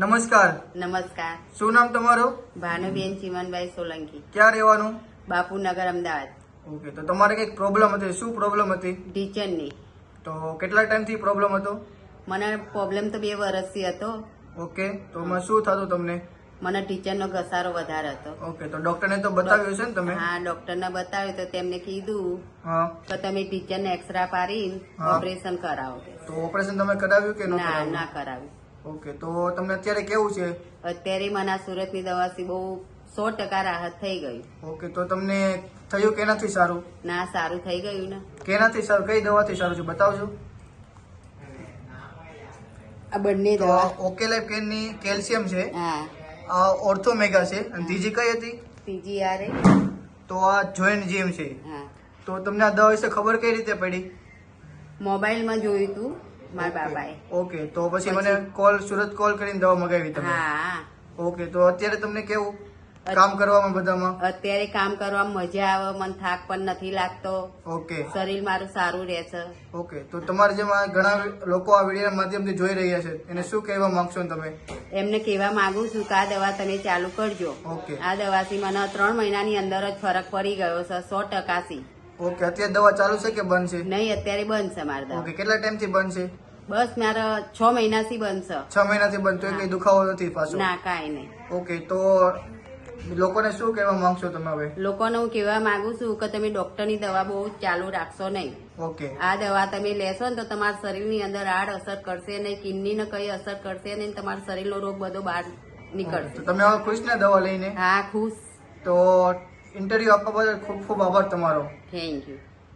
નમસ્કાર. નમસ્કાર. શું નામ તમારું? ભાનુબેન ચીમનભાઈ સોલંકી. ક્યાં રહેવાનું? બાપુનગર અમદાવાદ. ઓકે તો તમારે કંઈક પ્રોબ્લેમ હતી? શું પ્રોબ્લેમ હતી? ટીચરની. તો કેટલા ટાઈમથી પ્રોબ્લેમ હતો? મને પ્રોબ્લેમ તો બે વર્ષથી હતો. ઓકે તો એમાં શું થતું તમને? મને ટીચરનો ઘસારો વધારે હતો. ઓકે તો ડોક્ટરને તો બતાવ્યું છે ને તમે? હા ડોક્ટરને બતાવ્યું તો તેમને કીધું તો તમે ટીચરને એક્સરા પાડી ઓપરેશન કરાવો. તો ઓપરેશન તમે કરાવ્યું કે ના ના કરાવ્યું. ઓકે તો તમને અત્યારે કેવું છે? અત્યારે મને આ સુરતની દવાથી બહુ સો ટકા રાહત થઈ ગઈ. ઓકે તો તમને થયું કેનાથી સારું? ના સારું થઈ ગયું ને. કેનાથી સારું? કઈ દવાથી સારું છે? બતાવજો. આ બંને તો દવા. ઓકે લાઈફ કેનની કેલ્શિયમ છે. હા. આ ઓર્થોમેગા છે. અને ત્રીજી કઈ હતી? ત્રીજી આરે તો આ જોઈન્ટ જીમ છે. હા. તો તમને આ દવા વિશે ખબર કઈ રીતે પડી? મોબાઈલમાં જોયું તું. મારા બાપાએ. ઓકે તો પછી મને કોલ સુરત કોલ કરીને દવા મગાવી તમે. હા. ઓકે તો અત્યારે તમને કેવું? કામ કરવામાં બધામાં? અત્યારે કામ કરવામાં મજા આવે મને થાક પણ નથી લાગતો. ઓકે શરીર મારું સારું રહે છે. ઓકે તો તમારે જે ઘણા લોકો આ વીડિયો માધ્યમથી જોઈ રહ્યા છે એને શું કહેવા માંગશો તમે? એમને કહેવા માંગુ છું કે આ દવા તમે ચાલુ કરજો. ઓકે આ દવાથી મને ત્રણ મહિનાની અંદર જ ફરક પડી ગયો છે સો ટકાથી. ઓકે અત્યારે દવા ચાલુ છે કે બંધ છે? નહીં અત્યારે બંધ છે મારી ઓકે કેટલા ટાઈમથી બંધ છે? બસ મારા છ મહિનાથી બનશે છે. મહિનાથી બંધ એટલે કઈ દુખાવો નથી પાછો? ના કાંઈ નહીં. ઓકે તો લોકોને શું કહેવા માંગશો તમે હવે? લોકોને હું કહેવા માંગુ છું કે તમે ડોક્ટરની દવા બહુ ચાલુ રાખશો નહીં. ઓકે. આ દવા તમે લેશો ને તો તમારા શરીરની અંદર આડ અસર કરશે નહીં કિડનીને કઈ અસર કરશે નહીં તમારા શરીરનો રોગ બધો બહાર નીકળશે. તમે હવે ખુશ ને દવા લઈને? હા ખુશ. તો ઇન્ટરવ્યુ આપવા બદલ ખૂબ ખૂબ આભાર તમારો. Thank you